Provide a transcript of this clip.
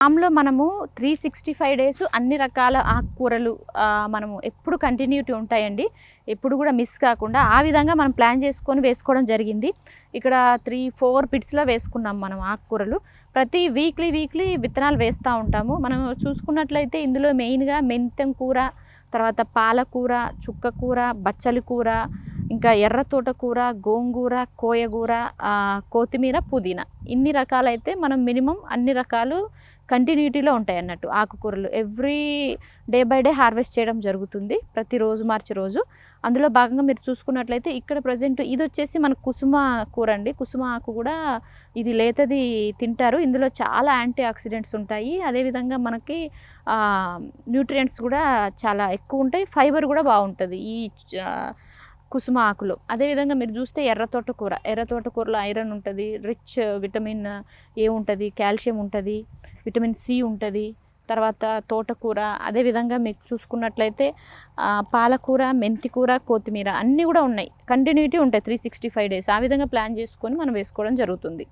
ఫామ్లో మనము three sixty five days అన్ని రకాల ఆకుకూరలు మనము ఎప్పుడు కంటిన్యూటీ ఉంటాయండి. ఎప్పుడు కూడా మిస్ కాకుండా ఆ విధంగా మనం ప్లాన్ చేసుకొని వేసుకోవడం జరిగింది. ఇక్కడ త్రీ ఫోర్ పిట్స్లో వేసుకున్నాం మనం ఆకుకూరలు. ప్రతి వీక్లీ వీక్లీ విత్తనాలు వేస్తూ ఉంటాము. మనం చూసుకున్నట్లయితే ఇందులో మెయిన్గా మెంతం కూర తర్వాత పాలకూర చుక్కకూర బచ్చలి కూర ఇంకా ఎర్ర తోటకూర గోంగూర కోయగూర కొత్తిమీర పుదీనా. ఇన్ని రకాలైతే మనం మినిమం అన్ని రకాలు కంటిన్యూటీలో ఉంటాయి అన్నట్టు ఆకుకూరలు. Every day by day harvest చేయడం జరుగుతుంది ప్రతిరోజు మార్చి రోజు. అందులో భాగంగా మీరు చూసుకున్నట్లయితే ఇక్కడ ప్రజెంట్ ఇది వచ్చేసి మన కుసుమ కూర అండి. కుసుమ ఆకు కూడా ఇది లేతది తింటారు. ఇందులో చాలా యాంటీ ఆక్సిడెంట్స్ ఉంటాయి అదేవిధంగా మనకి న్యూట్రియంట్స్ కూడా చాలా ఎక్కువ ఉంటాయి. ఫైబర్ కూడా బాగుంటుంది. ఈ కుసుమ ఆకులు. అదేవిధంగా మీరు చూస్తే ఎర్ర తోటకూర. ఎర్ర తోటకూరలో ఐరన్ ఉంటుంది రిచ్ విటమిన్ ఏ ఉంటుంది కాల్షియం ఉంటుంది విటమిన్ సి ఉంటుంది తర్వాత తోటకూర. అదేవిధంగా మీకు చూసుకున్నట్లయితే పాలకూర మెంతికూర కొత్తిమీర అన్నీ కూడా ఉన్నాయి. కంటిన్యూటీ ఉంటాయి త్రీ సిక్స్టీ ఫైవ్ డేస్ ఆ విధంగా ప్లాన్ చేసుకొని మనం వేసుకోవడం జరుగుతుంది.